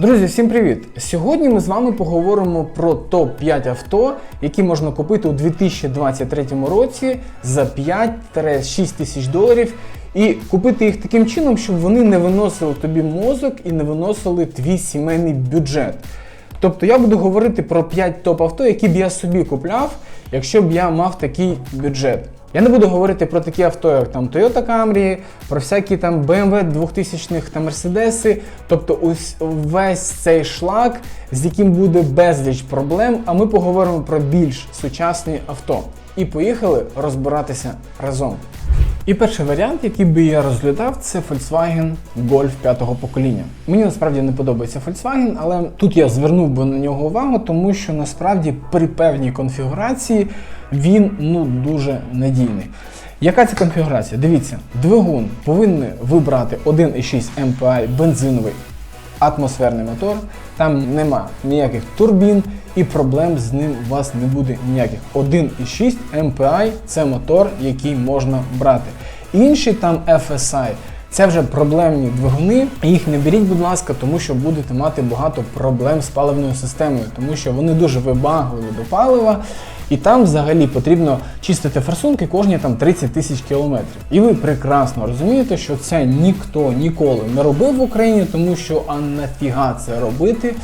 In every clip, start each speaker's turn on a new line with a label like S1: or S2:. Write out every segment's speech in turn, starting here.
S1: Друзі, всім привіт! Сьогодні ми з вами поговоримо про топ-5 авто, які можна купити у 2023 році за 5-6 тисяч доларів. І купити їх таким чином, щоб вони не виносили тобі мозок і не виносили твій сімейний бюджет. Тобто я буду говорити про 5 топ-авто, які б я собі купляв, якщо б я мав такий бюджет. Я не буду говорити про такі авто, як там Toyota Camry, про всякі там BMW 2000-х та Mercedes, тобто ось весь цей шлак, з яким буде безліч проблем, а ми поговоримо про більш сучасні авто. І поїхали розбиратися разом. І перший варіант, який би я розглядав, це Volkswagen Golf 5-го покоління. Мені насправді не подобається Volkswagen, але тут я звернув би на нього увагу, тому що насправді при певній конфігурації він ну дуже надійний. Яка це конфігурація? Дивіться, двигун повинен вибрати 1,6 MPI бензиновий атмосферний мотор, там нема ніяких турбін і проблем з ним у вас не буде ніяких. 1,6 MPI це мотор, який можна брати. Інші там FSI. Це вже проблемні двигуни. Їх не беріть, будь ласка, тому що будете мати багато проблем з паливною системою, тому що вони дуже вибагливі до палива. І там взагалі потрібно чистити форсунки кожні там 30 тисяч кілометрів. І ви прекрасно розумієте, що це ніхто ніколи не робив в Україні, тому що а нафіга це робити.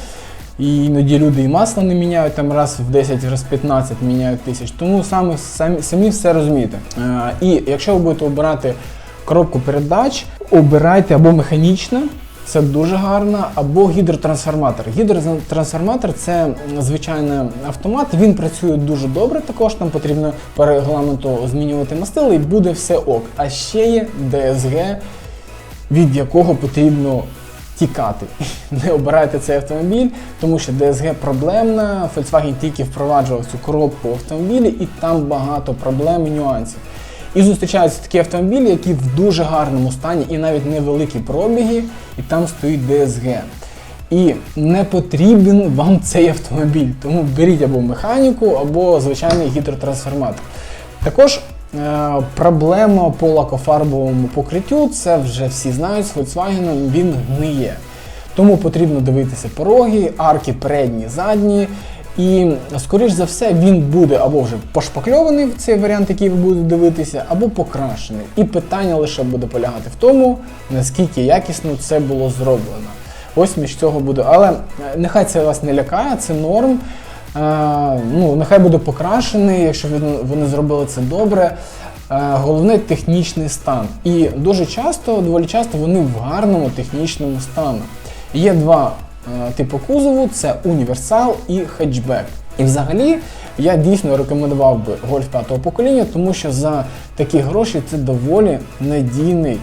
S1: І іноді люди і масло не міняють, там раз в 10, раз в 15 міняють тисяч. Тому саме, самі, самі все розумієте. Е, і якщо ви будете обирати коробку передач, обирайте або механічна, це дуже гарно, або гідротрансформатор. Гідротрансформатор це звичайний автомат, він працює дуже добре, також там потрібно по регламенту змінювати мастили і буде все ок. А ще є DSG, від якого потрібно тікати. Не обирайте цей автомобіль, тому що DSG проблемна. Volkswagen тільки впроваджував цю коробку в автомобілі, і там багато проблем і нюансів. І зустрічаються такі автомобілі, які в дуже гарному стані і навіть невеликі пробіги, і там стоїть DSG. І не потрібен вам цей автомобіль, тому беріть або механіку, або звичайний гідротрансформатор. Також е, проблема по лакофарбовому покриттю, це вже всі знають з Volkswagen, він гниє. Тому потрібно дивитися пороги, арки передні, задні. І, скоріш за все, він буде або вже пошпакльований в цей варіант, який ви будете дивитися, або покрашений. І питання лише буде полягати в тому, наскільки якісно це було зроблено. Ось між цього буде. Але нехай це вас не лякає, це норм. Е, ну, Нехай буде покрашений, якщо вони зробили це добре. Е, головне технічний стан. І дуже часто, доволі часто вони в гарному технічному стану. Є два е, типу кузову: це універсал і хетчбек. І взагалі я дійсно рекомендував би гольф 5 покоління, тому що за такі гроші це доволі надійний,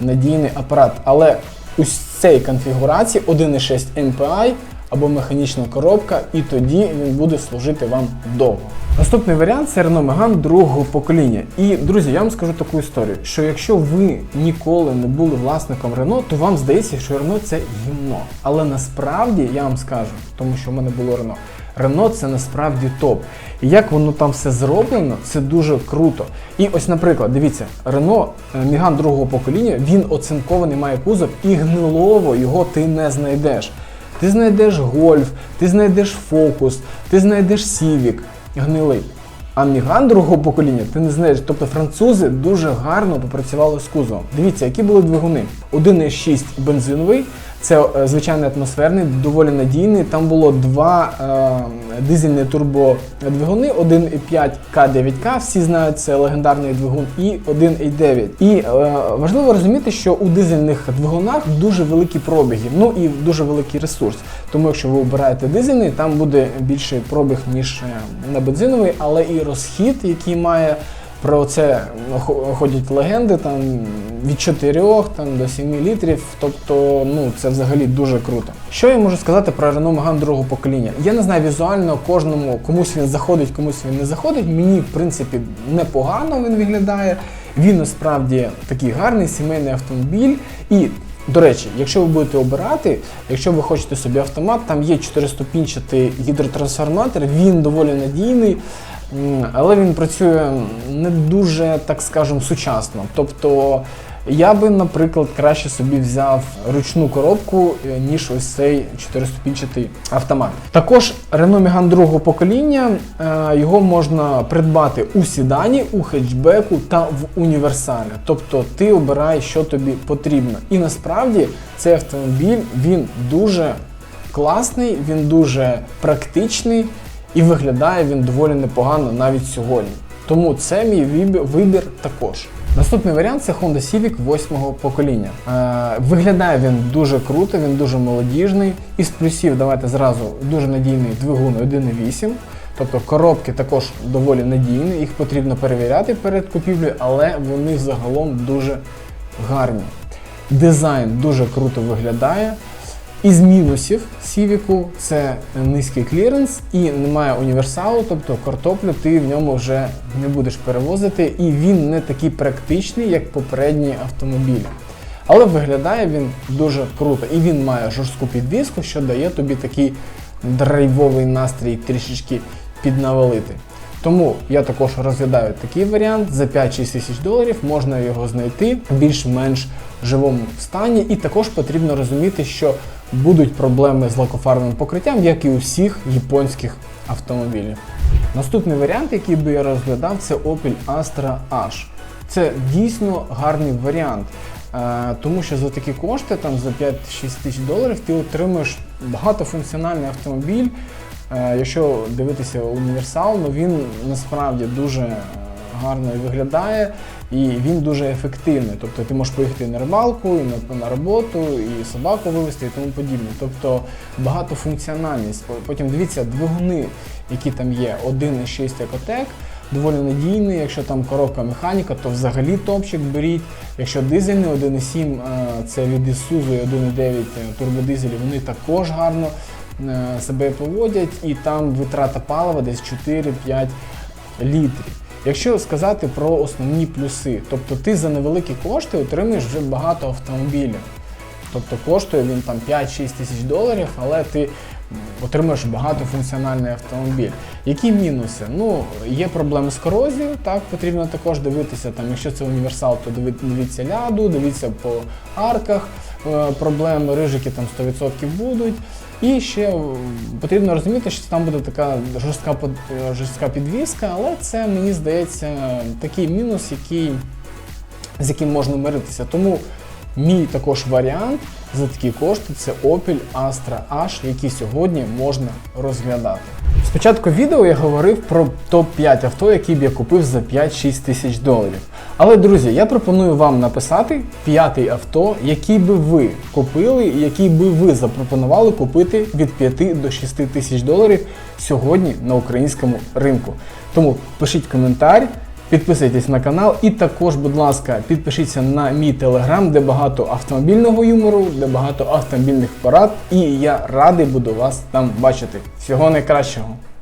S1: надійний апарат. Але у цій конфігурації 1,6 MPI або механічна коробка, і тоді він буде служити вам довго. Наступний варіант це Renault Megane другого покоління. І, друзі, я вам скажу таку історію, що якщо ви ніколи не були власником Renault, то вам здається, що Renault це гімно. Але насправді я вам скажу, тому що в мене було Renault, Renault це насправді топ. І як воно там все зроблено, це дуже круто. І ось, наприклад, дивіться, Renault Megane другого покоління, він оцинкований має кузов, і гнилово його ти не знайдеш. Ти знайдеш гольф, ти знайдеш фокус, ти знайдеш сівік, гнилий. А Міган другого покоління ти не знаєш. Тобто французи дуже гарно попрацювали з кузовом. Дивіться, які були двигуни. 1,6 бензиновий, це е, звичайний атмосферний, доволі надійний. Там було два е, дизельні турбодвигуни, 1,5 К9К, всі знають, це легендарний двигун, і 1,9. І е, важливо розуміти, що у дизельних двигунах дуже великі пробіги, ну і дуже великий ресурс. Тому якщо ви обираєте дизельний, там буде більший пробіг, ніж е, на бензиновий, але і розхід, який має. Про це ходять легенди там від 4 там, до 7 літрів. Тобто, ну це взагалі дуже круто. Що я можу сказати про Renault Megane другого покоління? Я не знаю візуально кожному комусь він заходить, комусь він не заходить. Мені, в принципі, непогано він виглядає. Він насправді такий гарний сімейний автомобіль. І до речі, якщо ви будете обирати, якщо ви хочете собі автомат, там є 4-ступінчатий гідротрансформатор, він доволі надійний але він працює не дуже, так скажемо, сучасно. Тобто Я би, наприклад, краще собі взяв ручну коробку, е, ніж ось цей чотириступінчатий автомат. Також Renault Megane другого покоління е, його можна придбати у сідані, у хетчбеку та в універсалі. Тобто ти обираєш, що тобі потрібно. І насправді цей автомобіль він дуже класний, він дуже практичний і виглядає він доволі непогано навіть сьогодні. Тому це мій вибір також. Наступний варіант це Honda Civic 8-го покоління. Е, виглядає він дуже круто, він дуже молодіжний. Із плюсів давайте зразу дуже надійний двигун 1.8. Тобто коробки також доволі надійні, їх потрібно перевіряти перед купівлею, але вони загалом дуже гарні. Дизайн дуже круто виглядає. Із мінусів Сівіку це низький кліренс і немає універсалу, тобто картоплю ти в ньому вже не будеш перевозити, і він не такий практичний, як попередні автомобілі. Але виглядає він дуже круто. І він має жорстку підвіску, що дає тобі такий драйвовий настрій трішечки піднавалити. Тому я також розглядаю такий варіант. За 5-6 тисяч доларів можна його знайти в більш-менш живому стані. І також потрібно розуміти, що будуть проблеми з лакофарбовим покриттям, як і у всіх японських автомобілів. Наступний варіант, який би я розглядав, це Opel Astra H. Це дійсно гарний варіант. Е, Тому що за такі кошти, там за 5-6 тисяч доларів, ти отримуєш багатофункціональний автомобіль. Е, Якщо дивитися універсал, ну він насправді дуже е, гарно виглядає і він дуже ефективний. Тобто ти можеш поїхати на рибалку, і на, на роботу, і собаку вивезти і тому подібне. Тобто багатофункціональність. Потім дивіться, двигуни, які там є, 1,6 екотек. Доволі надійний, якщо там коробка механіка, то взагалі топчик беріть. Якщо дизельний 1,7 е, це від Isuzu і 1,9 турбодизелі, вони також гарно е, себе поводять, і там витрата палива десь 4-5 літрів. Якщо сказати про основні плюси, тобто ти за невеликі кошти отримуєш вже багато автомобілів. Тобто коштує він там 5-6 тисяч доларів, але ти м, отримуєш багатофункціональний автомобіль. Які мінуси? Ну, є проблеми з корозією, так, потрібно також дивитися, там, якщо це універсал, то дивіться ляду, дивіться по арках, е, проблеми, рижики там 100% будуть. І ще е, потрібно розуміти, що там буде така жорстка, жорстка підвіска, але це, мені здається, такий мінус, який, з яким можна миритися. Тому Мій також варіант за такі кошти це Opel Astra H, який сьогодні можна розглядати. Спочатку відео я говорив про топ-5 авто, які б я купив за 5-6 тисяч доларів. Але, друзі, я пропоную вам написати п'ятий авто, який би ви купили який би ви запропонували купити від 5 до 6 тисяч доларів сьогодні на українському ринку. Тому пишіть коментар. Підписуйтесь на канал і також, будь ласка, підпишіться на мій телеграм, де багато автомобільного юмору, де багато автомобільних порад, і я радий буду вас там бачити. Всього найкращого!